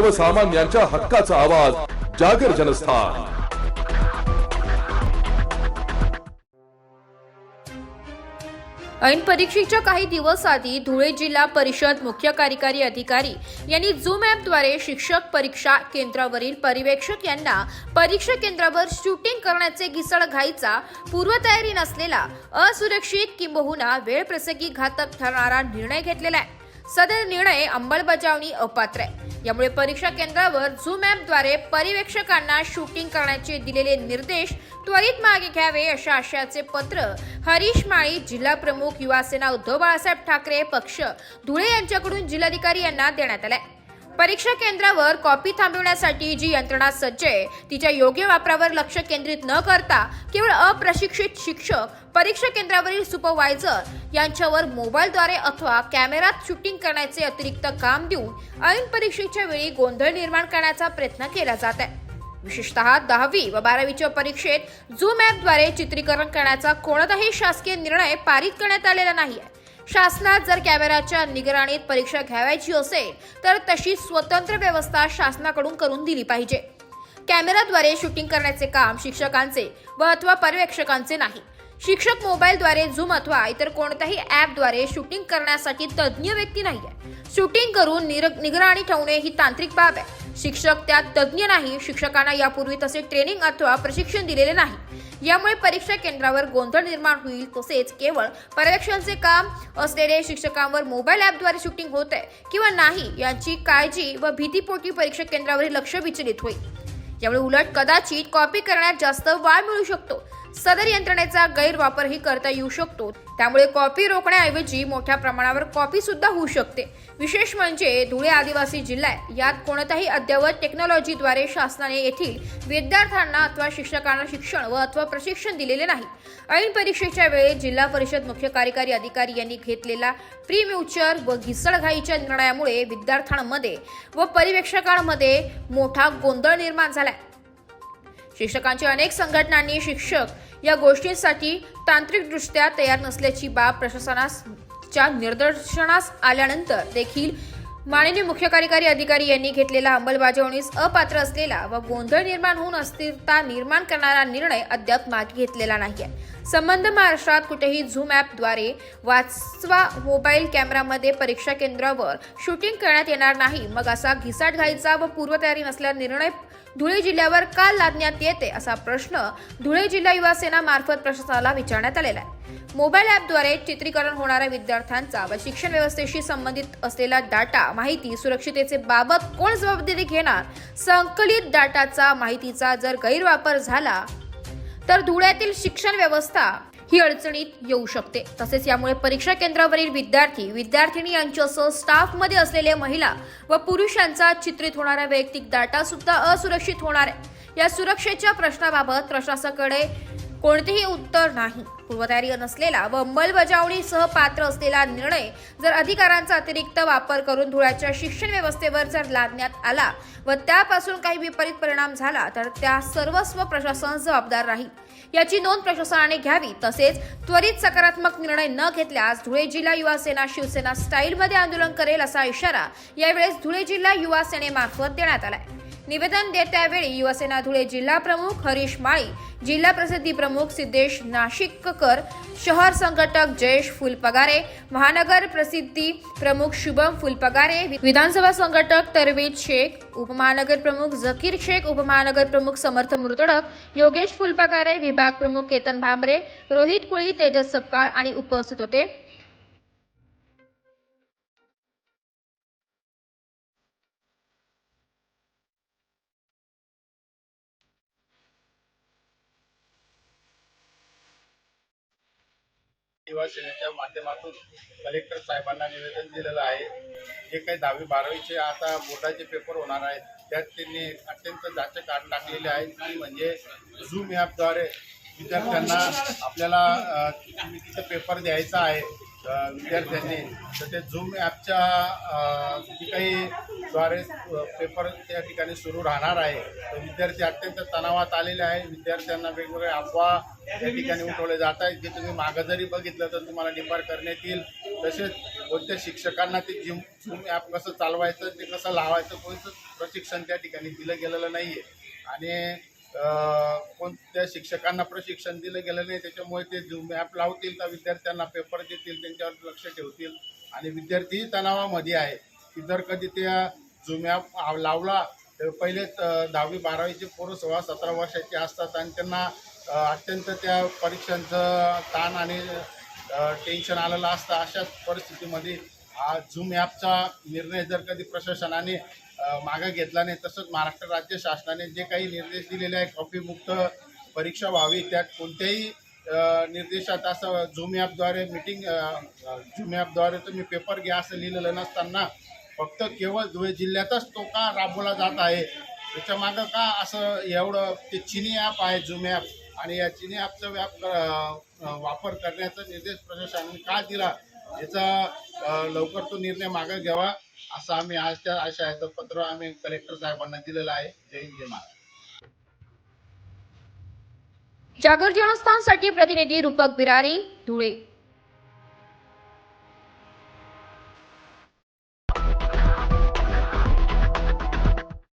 सर्वसामान्यांच्या हक्काचा आवाज जागर जनस्थान. ऐन परीक्षेच्या काही दिवस आधी धुळे जिल्हा परिषद मुख्य कार्यकारी अधिकारी यांनी झूम ॲपद्वारे शिक्षक परीक्षा केंद्रावरील पर्यवेक्षक यांना परीक्षा केंद्रावर शूटिंग करण्याचे घिसळ घाईचा पूर्वतयारी नसलेला असुरक्षित किंबहुना वेळप्रसंगी घातक ठरणारा निर्णय घेतलेला आहे. सदर निर्णय अंमलबजावणी अपात्र आहे. यामुळे परीक्षा केंद्रावर झूम ॲपद्वारे पर्यवेक्षकांना शूटिंग करण्याचे दिलेले निर्देश त्वरित मागे घ्यावे अशा आशयाचे पत्र हरीश माळी जिल्हा प्रमुख युवासेना उद्धव बाळासाहेब ठाकरे पक्ष धुळे यांच्याकडून जिल्हाधिकारी यांना देण्यात आलाय. परीक्षा केंद्रावर कॉपी थांबवण्यासाठी जी यंत्रणा सज्ज आहे तिच्या योग्य वापरावर लक्ष केंद्रित न करता केवळ अप्रशिक्षित शिक्षक परीक्षा केंद्रावरील सुपरवायझर यांच्यावर मोबाईलद्वारे अथवा कॅमेरात शूटिंग करण्याचे अतिरिक्त काम देऊन ऐन परीक्षेच्या वेळी गोंधळ निर्माण करण्याचा प्रयत्न केला जात आहे. विशेषतः दहावी व बारावीच्या परीक्षेत झूम ॲपद्वारे चित्रीकरण करण्याचा कोणताही शासकीय निर्णय पारित करण्यात आलेला नाही आहे. शासनात जर कॅमेराच्या निगराणीत परीक्षा घ्यावायची असेल तर तशी स्वतंत्र व्यवस्था शासनाकडून करून दिली पाहिजे. कॅमेराद्वारे शूटिंग करण्याचे काम शिक्षकांचे व अथवा पर्यवेक्षकांचे नाही. शिक्षक मोबाईलद्वारे झूम अथवा इतर कोणत्याही ॲपद्वारे शूटिंग करण्यासाठी तज्ज्ञ व्यक्ती नाही आहे शूटिंग करून निर- निगराणी ठेवणे ही तांत्रिक बाब आहे. शिक्षक त्यात तज्ज्ञ नाही शिक्षकांना यापूर्वी तसे ट्रेनिंग अथवा प्रशिक्षण दिलेले नाही. यामुळे परीक्षा केंद्रावर गोंधळ निर्माण होईल तसेच केवळ पर्यवेक्षणचे काम असलेले शिक्षकांवर मोबाईल ॲपद्वारे शूटिंग होत आहे किंवा नाही यांची काळजी व भीतीपोटी परीक्षा केंद्रावरील लक्ष विचलित होईल. यामुळे उलट कदाचित कॉपी करण्यात जास्त वाढ मिळू शकतो. सदर यंत्रणेचा गैरवापरही करता येऊ शकतो. त्यामुळे कॉपी रोखण्याऐवजी मोठ्या प्रमाणावर कॉपी सुद्धा होऊ शकते. विशेष म्हणजे धुळे आदिवासी जिल्हा आहे यात कोणत्याही अद्ययावत टेक्नॉलॉजीद्वारे शासनाने येथील विद्यार्थ्यांना अथवा शिक्षकांना शिक्षण व अथवा प्रशिक्षण दिलेले नाही. ऐन परीक्षेच्या वेळी जिल्हा परिषद मुख्य कार्यकारी अधिकारी यांनी घेतलेला प्री व घिसळघाईच्या निर्णयामुळे विद्यार्थ्यांमध्ये व पर्यवेक्षकांमध्ये मोठा गोंधळ निर्माण झालाय. शिक्षकांच्या अनेक संघटनांनी शिक्षक या गोष्टींसाठी तांत्रिकदृष्ट्या तयार नसल्याची बाब प्रशासनाच्या निदर्शनास आल्यानंतर देखील माननीय मुख्य कार्यकारी अधिकारी यांनी घेतलेला अंमलबजावणीस अपात्र असलेला व गोंधळ निर्माण होऊन अस्थिरता निर्माण करणारा निर्णय अद्याप मागे घेतलेला नाही संबंध महाराष्ट्रात कुठेही झूम ॲपद्वारे वाचवा मोबाईल कॅमेरामध्ये परीक्षा केंद्रावर शूटिंग करण्यात येणार नाही. मग असा घिसाटघाईचा व पूर्वतयारी नसल्या निर्णय धुळे जिल्ह्यावर का लादण्यात येते असा प्रश्न धुळे जिल्हा युवा सेना मार्फत प्रशासनाला विचारण्यात आलेला आहे. मोबाईल ॲपद्वारे चित्रीकरण होणाऱ्या विद्यार्थ्यांचा व शिक्षण व्यवस्थेशी संबंधित असलेला डाटा माहिती सुरक्षितेचे बाबत कोण जबाबदारी घेणार? संकलित डाटाचा माहितीचा जर गैरवापर झाला तर धुळ्यातील शिक्षण व्यवस्था ही अडचणीत येऊ शकते. तसेच यामुळे परीक्षा केंद्रावरील विद्यार्थी विद्यार्थिनी यांच्यासह स्टाफमध्ये असलेले महिला व पुरुषांचा चित्रित होणारा वैयक्तिक डाटा सुद्धा असुरक्षित होणार आहे. या सुरक्षेच्या प्रश्नाबाबत प्रशासनाकडे कोणतेही उत्तर नाही. पूर्वतयारी नसलेला व अंमलबजावणीसह पात्र असलेला निर्णय जर अधिकारांचा अतिरिक्त वापर करून धुळ्याच्या शिक्षण व्यवस्थेवर जर लादण्यात आला व त्यापासून काही विपरीत परिणाम झाला तर त्या सर्वस्व प्रशासन जबाबदार राहील. याची नोंद प्रशासनाने घ्यावी. तसेच त्वरित सकारात्मक निर्णय न घेतल्यास धुळे जिल्हा युवा सेना शिवसेना स्टाईलमध्ये आंदोलन करेल असा इशारा यावेळेस धुळे जिल्हा युवा सेनेमार्फत देण्यात आलाय. निवेदन देत त्यावेळी युवासेना धुळे जिल्हा प्रमुख हरीश माळी जिल्हा प्रसिद्धी प्रमुख सिद्धेश नाशिककर शहर संघटक जयेश फुलपगारे महानगर प्रसिद्धी प्रमुख शुभम फुलपगारे विधानसभा संघटक तरवेज शेख उपमहानगर प्रमुख जकीर शेख उपमहानगर प्रमुख समर्थ मुरतडक योगेश फुलपगारे विभाग प्रमुख केतन भांबरे रोहित कुळी तेजस सपकाळ आणि उपस्थित होते. युवा सेनेच्या माध्यमातून कलेक्टर साहेबांना निवेदन दिलेलं आहे. जे काही दहावी बारावीचे आता बोर्डाचे पेपर होणार आहेत त्यात त्यांनी अत्यंत जाचे काढ टाकलेले आहेत. की म्हणजे झूम ॲपद्वारे विद्यार्थ्यांना आपल्याला तिथं पेपर द्यायचा आहे. विद्यार्थ्यांनी तर ते झूम ॲपच्या जी काही द्वारे पेपर त्या ठिकाणी सुरू राहणार आहे तर विद्यार्थी अत्यंत तणावात आलेले आहे. विद्यार्थ्यांना वेगवेगळे अफवा त्या ठिकाणी उठवले जात आहेत जे तुम्ही मागं जरी बघितलं तर तुम्हाला डिपार करण्यात येईल. तसेच कोणत्या शिक्षकांना ते जिम झूम ॲप कसं चालवायचं ते कसं लावायचं कोणतं प्रशिक्षण त्या ठिकाणी दिलं गेलेलं नाही आहे आणि कोणत्या शिक्षकांना प्रशिक्षण दिलं गेलं नाही त्याच्यामुळे ते झूम ॲप लावतील का विद्यार्थ्यांना पेपर देतील त्यांच्यावर लक्ष ठेवतील? आणि विद्यार्थीही तणावामध्ये आहे की जर कधी त्या झूम ॲप लावला तर पहिले दहावी बारावीचे पोरं सोळा सतरा वर्षाचे असतात आणि त्यांना अत्यंत त्या परीक्षांचं ताण आणि टेन्शन आलेलं असतं. अशाच परिस्थितीमध्ये हा झूम ॲपचा निर्णय जर कधी प्रशासनाने मागं घेतला नाही. तसंच महाराष्ट्र राज्य शासनाने जे काही निर्देश दिलेले आहे कॉपीमुक्त परीक्षा व्हावी त्यात कोणत्याही निर्देशात असं झूम ॲपद्वारे मिटिंग झूम ॲपद्वारे तुम्ही पेपर घ्या असं लिहिलेलं नसताना फक्त केवळ धुळे जिल्ह्यातच तो का राबवला जात आहे? त्याच्या मागं का असं एवढं ते चिनी ॲप आहे झूम ॲप? आणि या चिनी ॲपचा व्याप वापर करण्याचा निर्देश प्रशासनाने का दिला? याचा लवकर तो निर्णय मागे घ्यावा असं आम्ही आज त्या अशा याचं पत्र आम्ही कलेक्टर साहेबांना दिलेलं आहे. जय हिंद जय महाराज जागर जनस्थानसाठी प्रतिनिधी रूपक बिरारी धुळे.